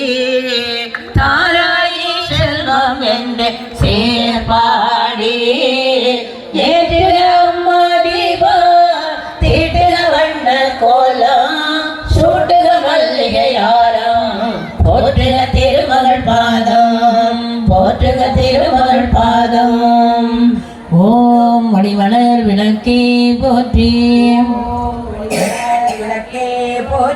என்று தாராயி செல்வம் என்று சேர்பாடி ஏற்றிட அம்மாடிவா தீட்டுக வண்ண கோலம் சூட்டுக மல்லிகையாரம் போற்றுக திருமகள் பாதம் போற்றுக திருமகள் பாதம். ஓம் மணிவளர் விளக்கே விளக்கே போற்றி.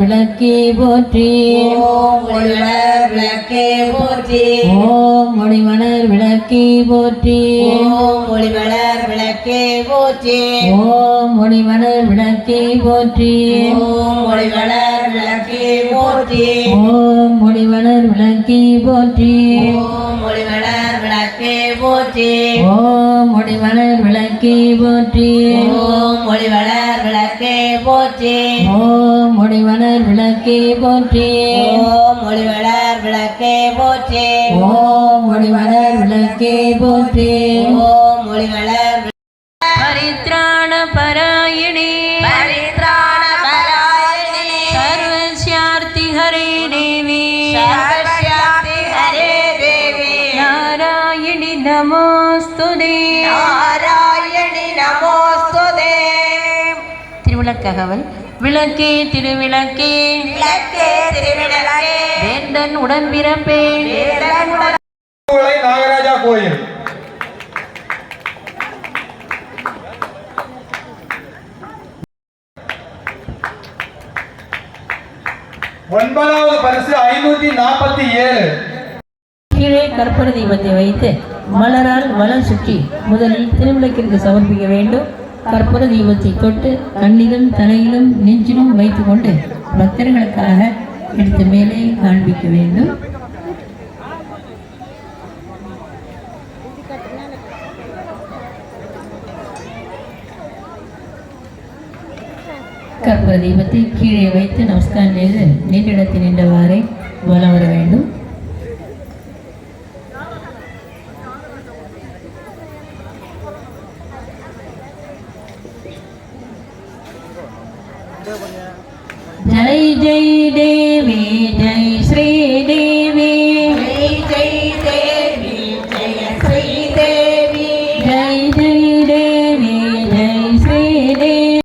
விளக்கே போற்றி. ஓம் ஒளிவளர் விளக்கே போற்றி. ஓம் மொழிவளர் விளக்கே போற்றி. ஓம் ஒளிவளர் விளக்கே போற்றி. ஓம் மொழிவளர் விளக்கே போற்றி. ஓம் ஒளிவளர் விளக்கே போற்றி. ஓம் மொழிவளர் விளக்கே போற்றி. ஓம் ஒளிவளர் விளக்கே போற்றி. ஓம் மொழிவளர் விளக்கே போற்றி. ஓம் ஒளிவளர் விளக்கே போற்றி. ஓம் மொழிவளர் விளக்கே போற்றி. ஓம் ஒளிவளர் விளக்கே போற்றி. ஓம் மொழிவளர் விளக்கே போற்றி நமோஸ்துதே நாராயணி நமோஸ்துதே திருவிளக்ககவல் விளக்கே திருவிளக்கே. விளக்கே திருவிளக்கே. வேந்தன் உடன்பிறப்பே வேதனுடன் உலை நாகராஜா கோயில். ஒன்பதாவது பரிசு ஐநூத்தி நாற்பத்தி ஏழு. கீழே கற்பூர தீபத்தை வைத்து மலரால் வலம் சுற்றி முதலில் திருவிளக்கிற்கு சமர்ப்பிக்க வேண்டும். கற்பூர தீபத்தை தொட்டு கண்ணிலும் தலையிலும் நெஞ்சிலும் வைத்துக்கொண்டு பக்தர்களுக்காக எடுத்து மேலே காண்பிக்க வேண்டும். கற்பூர தீபத்தை கீழே வைத்து நமஸ்காரம் செய்து நீண்டிடத்தில் நின்றவாறே வலம் வர வேண்டும். जय जय देवी जय श्री देवी